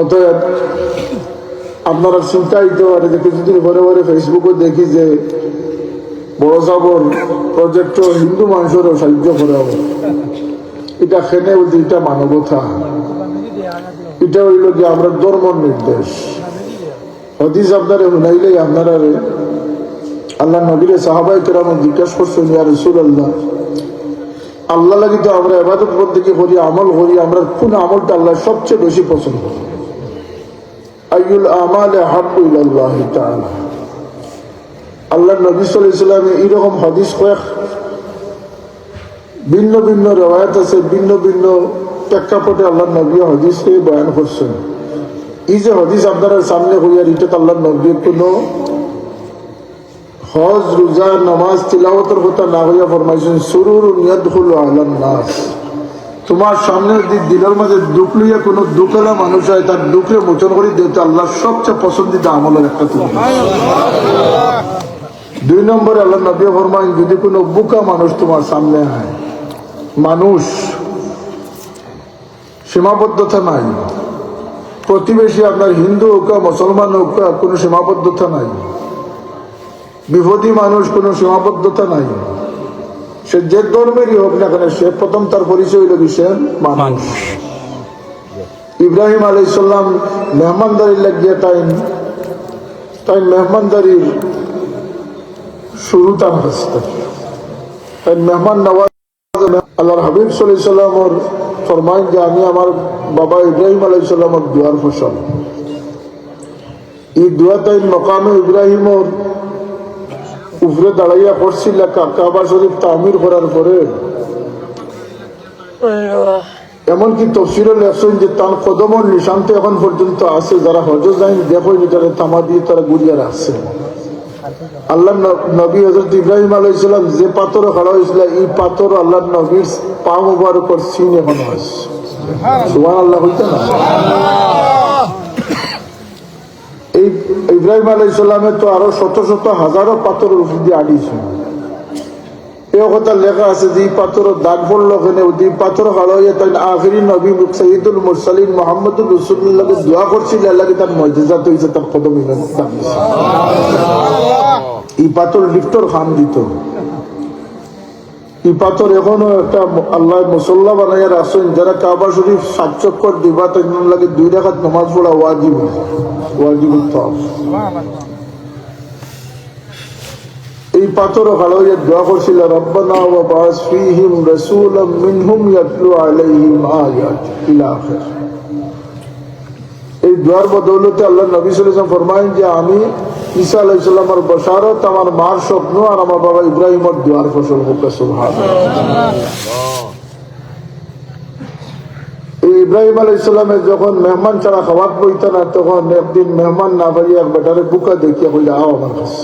অতএব আপনারা চিন্তা দিতে পারে যে কিছুদিন পরে পরে ফেসবুকে দেখি যে বড় সাবর প্রজেক্ট হিন্দু মানুষেরও সাহায্য করা হবে এটা খেনে বলতে এটা মানবতা। এটা হইল যে আমরা ধর্ম নির্দেশ। হদিস আপনারে শুনাইলেই আপনারা আল্লাহ নবীরে সাহাবাই কেরাম জিজ্ঞাসা করছেন, ইয়া রসুল আল্লাহ আল্লাহ লাগি তো আমরা এবাদত বন্দীকে করি, আমল করি, আমরা কোন আমলটা আল্লাহ সবচেয়ে বেশি পছন্দ আইউল কয়েক ভিন্ন ভিন্ন আছে, ভিন্ন ভিন্ন আল্লাহ বয়ান যে আপনারা সামনে হইয়ার, এটা আল্লাহ নবীর কোনো হজ, রোজা, নামাজ, তিলাওয়াতের কথা না হইয়া ফরমাইছেন, সুরুর ইয়াদখুল আলান নাস। তোমার সামনে যদি দিলের মাঝে দুঃখ লইয়া কোনো দুঃখলা মানুষ হয়, তার দুঃখে মোচন করে দিতে আল্লাহ সবচেয়ে পছন্দিত আমলের একটা তুমি। দুই নম্বরে আল্লাহ নবী ফরমাইন, যদি কোনো বুকা মানুষ তোমার সামনে হয় মানুষ সীমাবদ্ধতা নাই, প্রতিবেশী আপনার হিন্দু হোক মুসলমান হোক, কোনো সীমাবদ্ধতা নাই বিপদী মানুষ কোনো সীমাবদ্ধতা নাই। সে যে ধর্মেরই হোক না কেন সে প্রথম তার পরিচয় হইল বিষয় মানুষ। ইব্রাহিম আলাইসাল্লাম মেহমানদারি লাগিয়ে তাই তাই মেহমানদারির শুরু তার হস্তে তাই মেহমান নওয়াজ আল্লাহর হাবিব সাল্লামর ফরমাইন যে আমি আমার বাবা ইব্রাহিম আলাইসাল্লামর দুয়ার ফসল এই দুয়া তাই মকামে ইব্রাহিমর উপরে দাঁড়াইয়া করছিল কাবা শরীফ তামির করার পরে। এমনকি তফসিরও লেখছেন যে তার কদমর নিশান্ত এখন পর্যন্ত আছে, যারা হজ যাইন দেখো যেটারে তামা দিয়ে তারা গুড়িয়া রাখছে। আল্লাহ নবী হজরত ইব্রাহিম আলাইসালাম যে পাথর খাড়া হয়েছিল, এই পাথর আল্লাহ নবীর পা মুবারকর সিন এখন আছে। সুবান আল্লাহ হইতে না? এই ইব্রাহিম আলাইসাল্লামের তো আরও শত শত হাজারো পাথর দিয়ে আড়িয়েছে এই কথা লেখা আছে যে পাথর দাগ পড়ল ওখানে ওই পাথর হারাইয়া তাই আখরি নবী সঈদুল মুরসালিন মোহাম্মদুল রসুল্লাহকে দোয়া করছিল আল্লাহকে তার মজেজা হয়েছে তার কদম এই পাথর লিফটর খান দিত। এই পাথর এখনও একটা আল্লাহ মুসল্লা বানাইয়া আসেন যারা কাবা শরীফ সাত চক্কর দিবা লাগে দুই নামাজ পড়া ওয়াজিব। ওয়াজিব এই পাথর হাড়াইয়া দোয়া করছিল, রব্বানা ওয়া বাস ফীহিম রাসূলাম মিনহুম ইয়াতলু আলাইহিম আয়াত ইলা আখির। এই দোয়ার বদৌলতে আল্লাহ নবী সাল্লাম ফরমাইন যে, আমি ঈসা আলাইসাল্লামের বসারত আমার মার স্বপ্ন আর আমার বাবা ইব্রাহিমের দোয়ার ফসল হোক ইব্রাহিম আলাইসাল্লামের যখন মেহমান ছাড়া খাবার বইতে না তখন একদিন মেহমান না পারি এক বেটারে বুকা দেখিয়া কইলে আও আমার কাছে।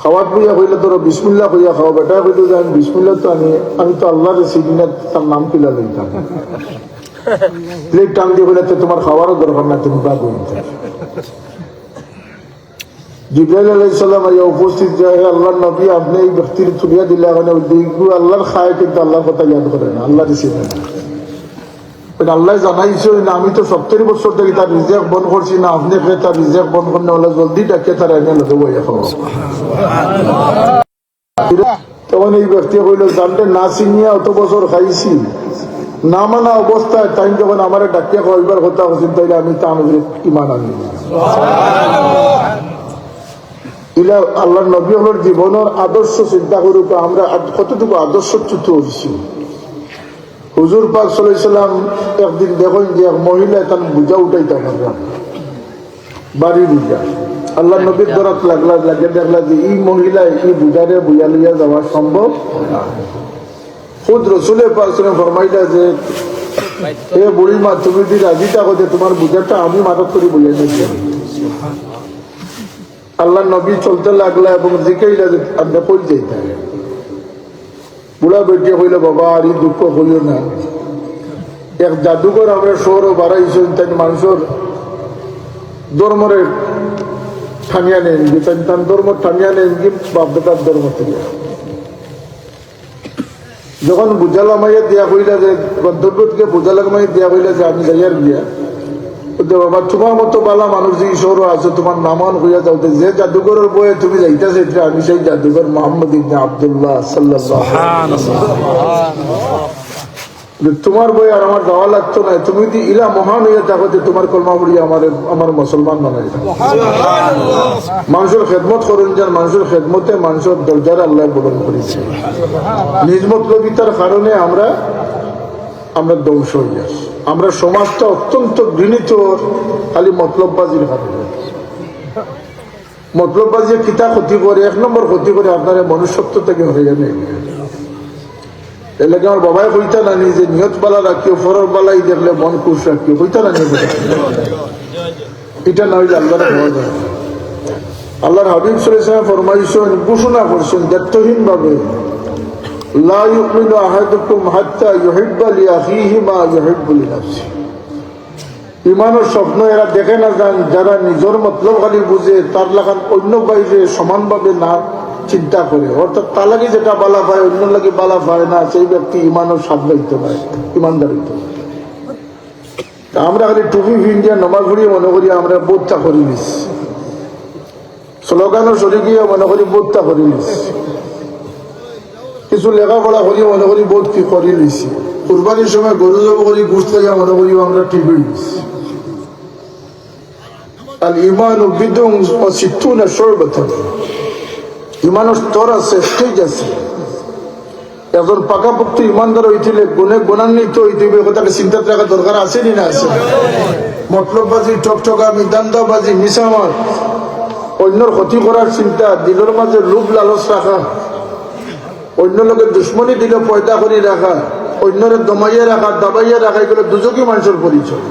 খাওয়াত বইয়া কইলে তোর বিসমিল্লা কইয়া খাও বেটা। কইলে যে আমি বিসমিল্লা তো আমি আমি তো আল্লাহর সিদিনে তার নাম কিলা লইতাম। প্লেট টান দিয়ে বলে তো তোমার খাওয়ারও দরকার না তুমি বা বলতে জিব্রাইল আলাইসাল্লাম আইয়া উপস্থিত যায় আল্লাহর নবী, আপনি এই ব্যক্তির তুলিয়া দিলে মানে দিকু আল্লাহর খায়, কিন্তু আল্লাহর কথা ইয়াদ করে না, আল্লাহ না আল্লাহ জানাইছে না আমি তো সত্তর বছর থেকে তার রিজেক্ট বন্ধ করছি না, আপনি তার রিজেক্ট বন্ধ করলে হলে জলদি ডাকে তার এনে বইয়া খাওয়া তখন এই ব্যক্তি কইল জানতে না চিনিয়া অত বছর খাইছি, না মানা অবস্থায়, তাই যখন আমার ডাকিয়া খাওয়াইবার কথা হচ্ছিল তাইলে আমি তার ইমান আনি ইলা আল্লাহ নবী হলোর জীবনের আদর্শ চিন্তা করুক আমরা কতটুকু আদর্শ চ্যুত হয়েছি? হুজুর পাক সাল্লাম একদিন দেখেন যে এক মহিলা তার বুঝা উঠাইতে পারবে বাড়ি বুঝা আল্লাহ নবীর দরত লাগলা লাগে দেখলা যে এই মহিলা এই বুঝারে বুঝা লইয়া যাওয়া সম্ভব। খুদ রসুলের সাল্লাম ফরমাইলা যে এ বুড়ি মা তুমি যদি রাজি থাকো যে তোমার বুঝাটা আমি মাদক করি বুঝাই নিচ্ছি আল্লাহ নবী চলতে লাগলা এবং জিকাইলা আপনি বুড়া বেটিয়ে কইলে বাবা, আর দুঃখ হইও না। এক জাদুঘর আমরা শহরও বাড়াইছেন তাই মানুষের ধর্মরে ঠানিয়া নেন যে তাই ধর্ম ঠানিয়া নেন কি বাপদাদার ধর্ম থেকে যখন বুঝালামাইয়া দিয়া হইলা যে গন্তব্যকে বুঝালামাইয়া দিয়া হইলা যে, আমি যাইয়ার গিয়া বাবা তোমার মতো বালা মানুষ যে ঈশ্বর আছে তোমার নামান হইয়া যাও যে জাদুঘরের বয়ে তুমি যাইতেছে আমি সেই জাদুঘর মোহাম্মদ ইবনে আব্দুল্লাহ তোমার বই আর আমার যাওয়া লাগতো না তুমি যদি ইলা মহান হইয়া থাকো যে তোমার কলমা পড়িয়া আমার আমার মুসলমান বানাই মানুষের খেদমত করেন যান মানুষের খেদমতে মানুষের দরজার আল্লাহ বলন করেছে। নিজ মতলবিতার কারণে আমরা আমরা ধ্বংস হয়ে যাচ্ছি। আমরা সমাজটা অত্যন্ত ঘৃণিত, খালি মতলববাজির কারণে মতলববাজি কিতা ক্ষতি করে, এক নম্বর ক্ষতি করে আপনার মনুষ্যত্ব থেকে হয়ে যাবে। এলাকা আমার বাবাই কইতা নানি যে নিয়ত বালা রাখিও ফরর বালাই দেখলে মন খুশ রাখিও, কইতা নানি এটা না হইলে না। আল্লাহর হাবিব সাল্লাল্লাহু ফরমাইছেন, ঘোষণা করছেন দায়িত্বহীন ভাবে লা ইউমিনু আহাদুকুম হাত্তা ইউহিব্বা লিআখিহি মা ইউহিব্বু ইমানের স্বপ্ন এরা দেখে না যান, যারা নিজের মতলব খালি বুঝে, তার লাগান অন্য বাইরে সমানভাবে না চিন্তা করে। অর্থাৎ তালাকি যেটা বালা পায় অন্য লাগে বালা পায় না, সেই ব্যক্তি ইমানের স্বাদ হইতে পারে। ইমানদার হইতে আমরা খালি টুপি ভিন্ডিয়া নমাজ পড়িয়ে মনে করি আমরা বোধটা করি নিস। স্লোগানও সরে গিয়ে মনে করি বোধটা করি নিস। কিছু লেখাপড়া করি, মনে করি বোধ কি করি নিছি কুরবানির সময় গরু জব করি গুছ থেকে মনে করি আমরা ঠিক ইমান বিদুং ও সিদ্ধুনা সর্বতন ইমানের স্তর আছে স্টেজ আছে। একজন পাকাপোক্ত ইমানদার হইছিলে গুণে গুণান্বিত চিন্তা রাখার দরকার আছে নি না আছে? মতলববাজি অন্যর ক্ষতি করার চিন্তা, দিলের মাঝে লোভ লালচ রাখা অন্য লোকের দুশ্মনী দিলে পয়দা করে রাখা অন্যরে দমাইয়া রাখা দাবাইয়া রাখা এগুলো দুজকি মানুষের পরিচয়।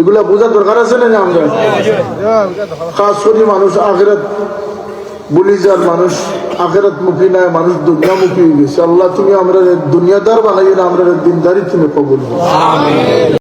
এগুলা বোঝার দরকার আছে না আমরা? কাজ করি মানুষ আখেরাত বলি যার মানুষ আখেরাত মুখী নাই মানুষ দুনিয়ামুখী হয়ে গেছে। আল্লাহ তুমি আমরা দুনিয়াদার বানাই না আমরা দিনদারি তুমি কবুল।